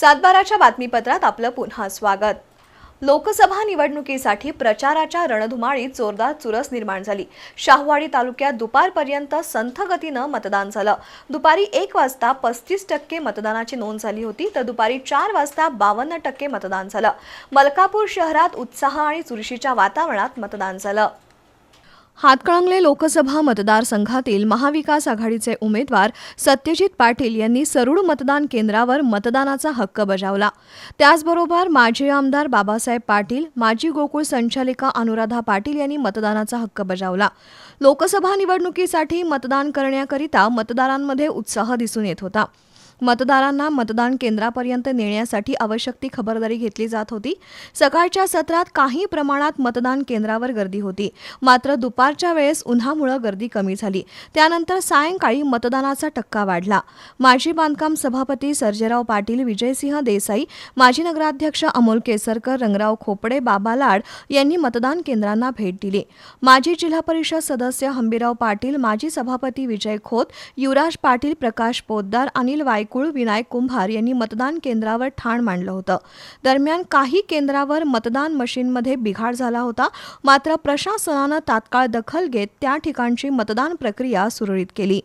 सातबाराच्या बातमीपत्रात आपलं पुन्हा स्वागत. लोकसभा निवडणुकीसाठी प्रचाराच्या रणधुमाळीत जोरदार चुरस निर्माण झाली. शाहूवाडी तालुक्यात दुपारपर्यंत संथ गतीनं मतदान झालं. दुपारी एक वाजता पस्तीस टक्के मतदानाची नोंद झाली होती तर दुपारी चार वाजता बावन्न टक्के मतदान झालं. मलकापूर शहरात उत्साह आणि चुरशीच्या वातावरणात मतदान झालं. हातकळंगले लोकसभा मतदारसंघातील महाविकास आघाडीचे उमेदवार सत्यजित पाटील यांनी सरूड मतदान केंद्रावर मतदानाचा हक्क बजावला. त्याचबरोबर माजी आमदार बाबासाहेब पाटील माजी गोकुळ संचालिका अनुराधा पाटील यांनी मतदानाचा हक्क बजावला. लोकसभा निवडणुकीसाठी मतदान करण्याकरिता मतदारांमध्ये उत्साह दिसून येत होता. मतदारांना मतदान केंद्रापर्यंत नेण्यासाठी आवश्यक ती खबरदारी घेतली जात होती. सकाळच्या सत्रात काही प्रमाणात मतदान केंद्रावर गर्दी होती. मात्र दुपारच्या वेळेस उन्हामुळं गर्दी कमी झाली. त्यानंतर सायंकाळी मतदानाचा टक्का वाढला. माजी बांधकाम सभापती सर्जेराव पाटील विजयसिंह देसाई माजी नगराध्यक्ष अमोल केसरकर रंगराव खोपडे बाबा लाड यांनी मतदान केंद्रांना भेट दिली. माजी जिल्हा परिषद सदस्य हंबीराव पाटील माजी सभापती विजय खोत युवराज पाटील प्रकाश पोद्दार अनिल वाय वायकुळ विनायक कुंभार यांनी मतदान केंद्रावर ठाण मांडलं होतं. दरम्यान काही केंद्रावर मतदान मशीनमध्ये बिघाड झाला होता. मात्र प्रशासनानं तात्काळ दखल घेत त्या ठिकाणची मतदान प्रक्रिया सुरळीत केली.